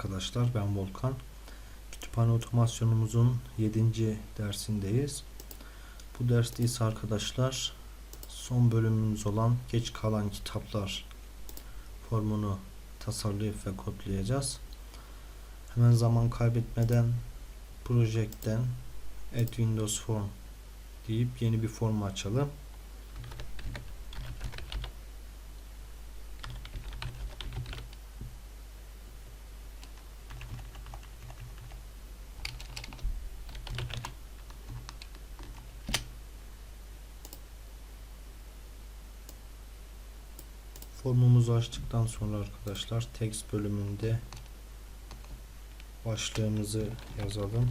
arkadaşlar ben Volkan. Kütüphane otomasyonumuzun 7. dersindeyiz. Bu derste ise arkadaşlar son bölümümüz olan geç kalan kitaplar formunu tasarlayıp ve kodlayacağız. Hemen zaman kaybetmeden Project'ten Add Windows Form deyip yeni bir form açalım. Formumuzu açtıktan sonra arkadaşlar text bölümünde başlığımızı yazalım.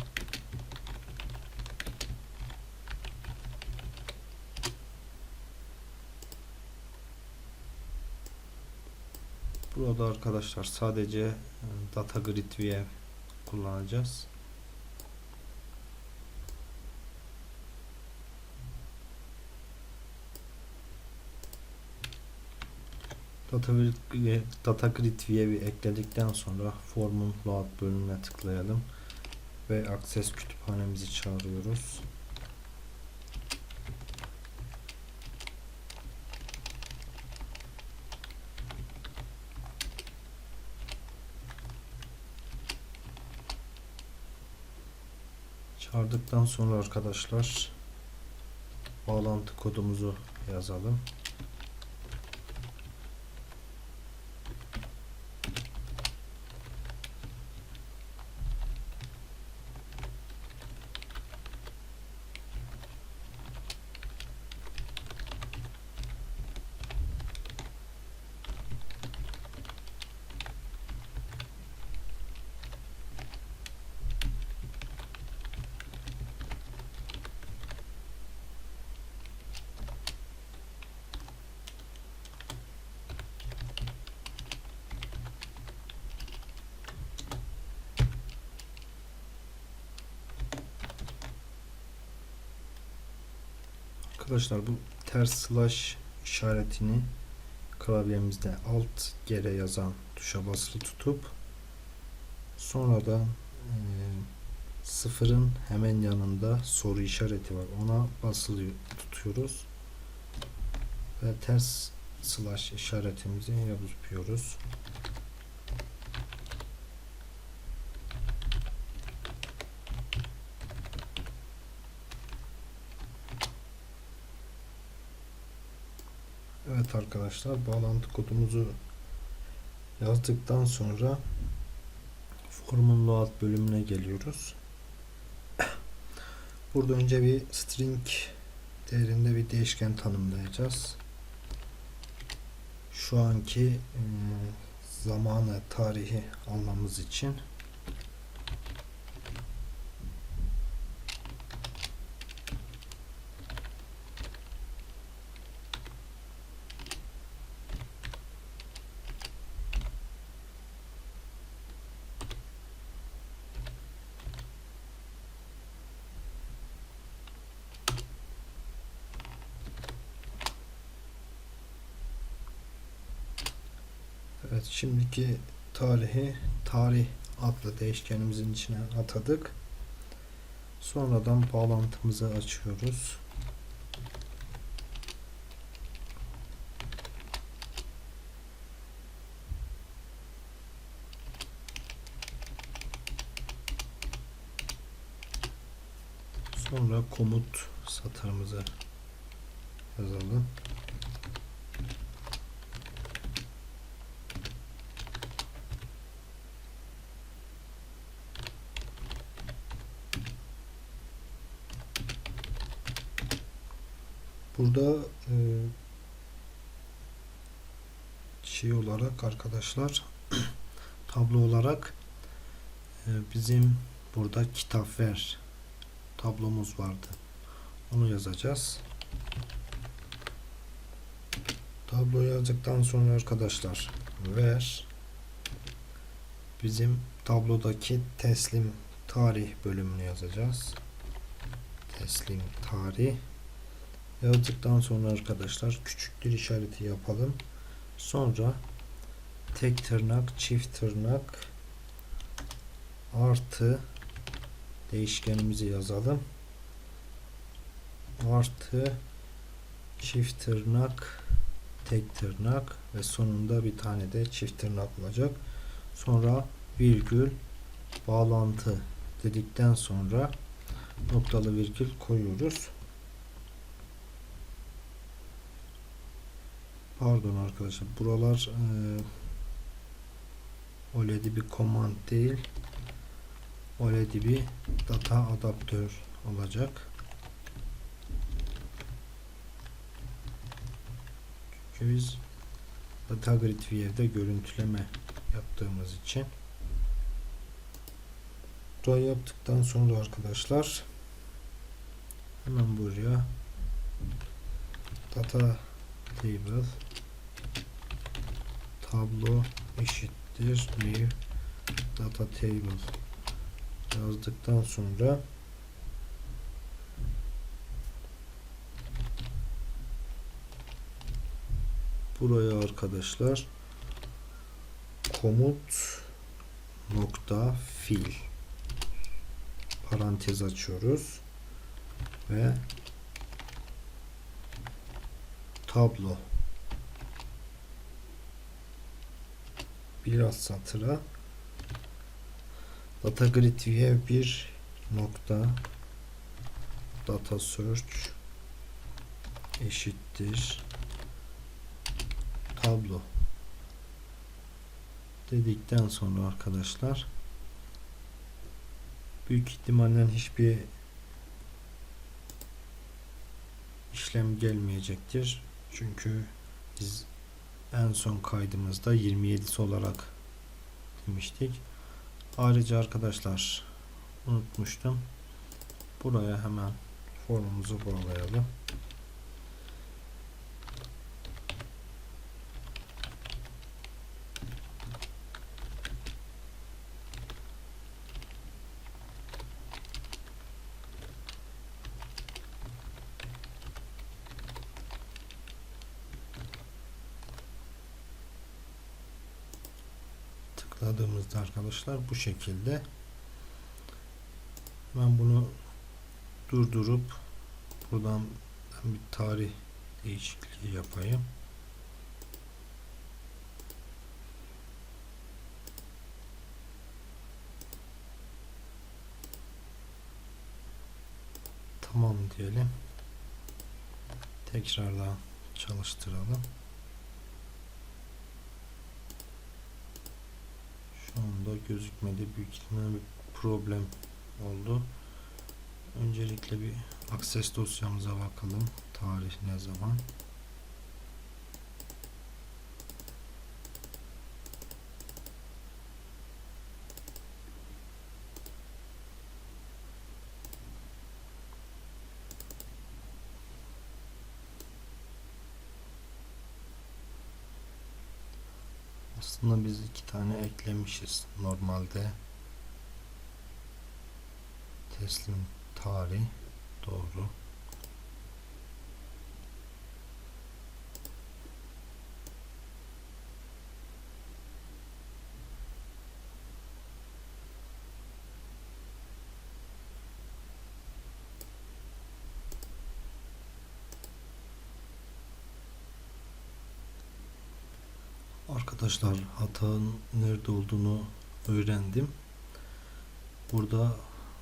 Burada arkadaşlar sadece e, data grid view kullanacağız. Data, data grid view'i ekledikten sonra formun load bölümüne tıklayalım ve access kütüphanemizi çağırıyoruz. Çağırdıktan sonra arkadaşlar bağlantı kodumuzu yazalım. Arkadaşlar bu ters slash işaretini klavyemizde alt gere yazan tuşa basılı tutup sonra da e, sıfırın hemen yanında soru işareti var. Ona basılı tutuyoruz ve ters slash işaretimizi yapıyoruz. Evet arkadaşlar bağlantı kodumuzu yazdıktan sonra formun load bölümüne geliyoruz. Burada önce bir string değerinde bir değişken tanımlayacağız. Şu anki zamanı, tarihi almamız için Evet şimdiki tarihi tarih adlı değişkenimizin içine atadık. Sonradan bağlantımızı açıyoruz. Sonra komut satırımızı yazalım. Burada e, şey olarak arkadaşlar tablo olarak e, bizim burada kitap ver tablomuz vardı. Onu yazacağız. Tablo yazdıktan sonra arkadaşlar ver bizim tablodaki teslim tarih bölümünü yazacağız. Teslim tarih yazdıktan sonra arkadaşlar küçüktür işareti yapalım. Sonra tek tırnak, çift tırnak artı değişkenimizi yazalım. Artı çift tırnak tek tırnak ve sonunda bir tane de çift tırnak olacak. Sonra virgül bağlantı dedikten sonra noktalı virgül koyuyoruz. Pardon arkadaşlar. Buralar e, OLED'i bir command değil. OLED'i bir data adaptör olacak. Çünkü biz Data Grid View'de görüntüleme yaptığımız için Burayı yaptıktan sonra arkadaşlar hemen buraya data table tablo eşittir new data table. Yazdıktan sonra buraya arkadaşlar komut nokta fil parantez açıyoruz ve tablo biraz satıra. Data grid view bir nokta. Data search eşittir. Tablo. Dedikten sonra arkadaşlar büyük ihtimalle hiçbir işlem gelmeyecektir. Çünkü biz en son kaydımızda 27'si olarak demiştik. Ayrıca arkadaşlar unutmuştum. Buraya hemen formumuzu bağlayalım. Tıkladığımızda arkadaşlar bu şekilde ben bunu durdurup buradan bir tarih değişikliği yapayım. Tamam diyelim. Tekrardan çalıştıralım. Şu anda gözükmedi. Büyük ihtimalle bir problem oldu. Öncelikle bir Access dosyamıza bakalım. Tarih ne zaman? Aslında biz iki tane eklemişiz. Normalde teslim tarih doğru. Arkadaşlar hatanın nerede olduğunu öğrendim. Burada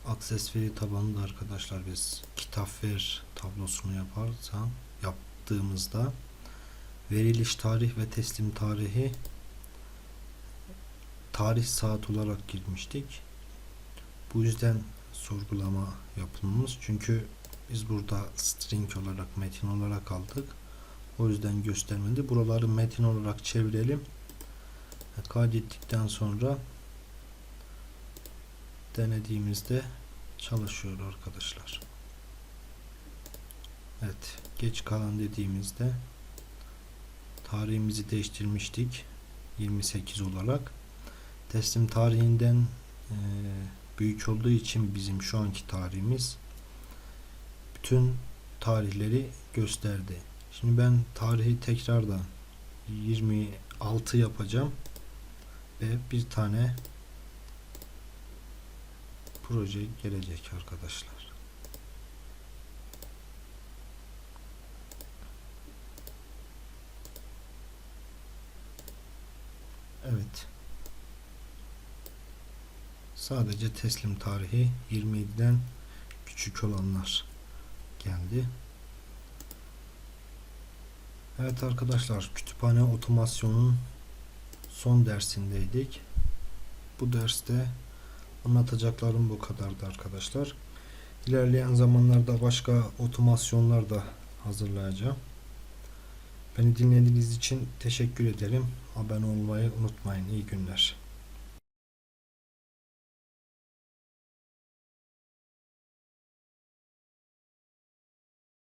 Access veri tabanında arkadaşlar biz kitap ver tablosunu yaparsan yaptığımızda veriliş tarih ve teslim tarihi tarih saat olarak girmiştik. Bu yüzden sorgulama yapılmış. Çünkü biz burada string olarak metin olarak aldık. O yüzden göstermedi. Buraları metin olarak çevirelim. Kaydettikten sonra denediğimizde çalışıyor arkadaşlar. Evet. Geç kalan dediğimizde tarihimizi değiştirmiştik. 28 olarak. Teslim tarihinden e, büyük olduğu için bizim şu anki tarihimiz bütün tarihleri gösterdi. Şimdi ben tarihi tekrardan 26 yapacağım ve bir tane proje gelecek arkadaşlar. Evet. Sadece teslim tarihi 27'den küçük olanlar geldi. Evet arkadaşlar kütüphane otomasyonun son dersindeydik. Bu derste anlatacaklarım bu kadardı arkadaşlar. İlerleyen zamanlarda başka otomasyonlar da hazırlayacağım. Beni dinlediğiniz için teşekkür ederim. Abone olmayı unutmayın. İyi günler.